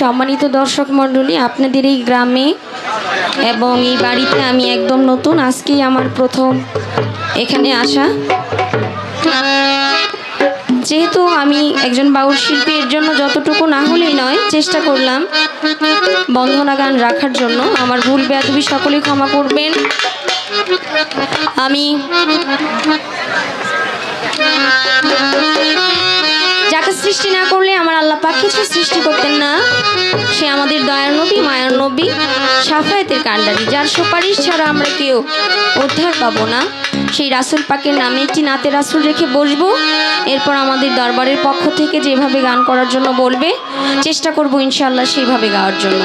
সম্মানিত দর্শক মণ্ডলী, আপনাদের এই গ্রামে এবং এই বাড়িতে আমি একদম নতুন, আজকেই আমার প্রথম এখানে আসা। যেহেতু আমি একজন বাউল শিল্পী, এর জন্য যতটুকু না হলেই নয়, চেষ্টা করলাম বন্ধনা গান রাখার জন্য। আমার ভুল বেয়াদবি সকলেই ক্ষমা করবেন। আমি যাকে সৃষ্টি না করলে আমার আল্লাহ পাক কিছু সৃষ্টি করতেন না। সে আমাদের দয়ার নবী, মায়ার নবী, সাফায়াতের কান্ডারি যার সুপারিশ ছাড়া আমরা কেউ উদ্ধার পাবো না। সেই রাসুল পাকের নামে একটি নাতে রাসুল রেখে বসবো। এরপর আমাদের দরবারের পক্ষ থেকে যেভাবে গান করার জন্য বলবে, চেষ্টা করব ইনশাল্লাহ সেইভাবে গাওয়ার জন্য।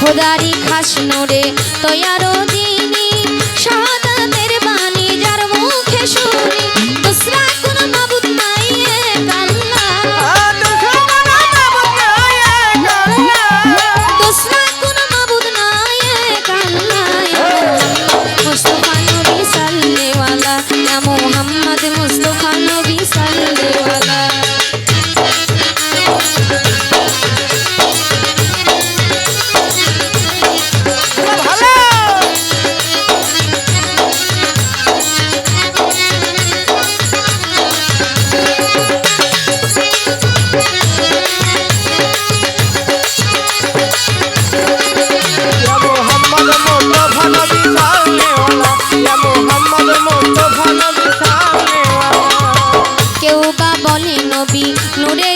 খোদারি খাস নোরে তোয়ারো দিনি নবী নূরেরই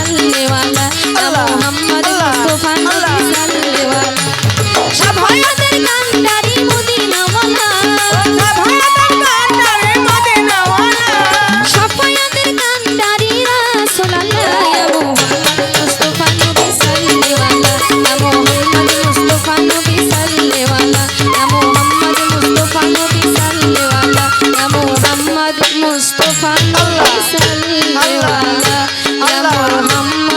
সাল্লেওয়ালা মোহাম্মদ মুস্তফা নবী সাল্লেওয়ালা। সব হয়াতের কান্দারি মদিনাওয়ালা। সব হয়াতের কান্দারি মদিনাওয়ালা। সব হয়াতের কান্দারি রাসূলুল্লাহ ইয়া মোহাম্মদ মুস্তফা নবী সাল্লেওয়ালা। ইয়া মোহাম্মদ মুস্তফা নবী সাল্লেওয়ালা। ইয়া মোহাম্মদ মুস্তফা নবী সাল্লেওয়ালা। ইয়া মোহাম্মদ মুস্তফা নবী সাল্লেওয়ালা। அல்லாஹ்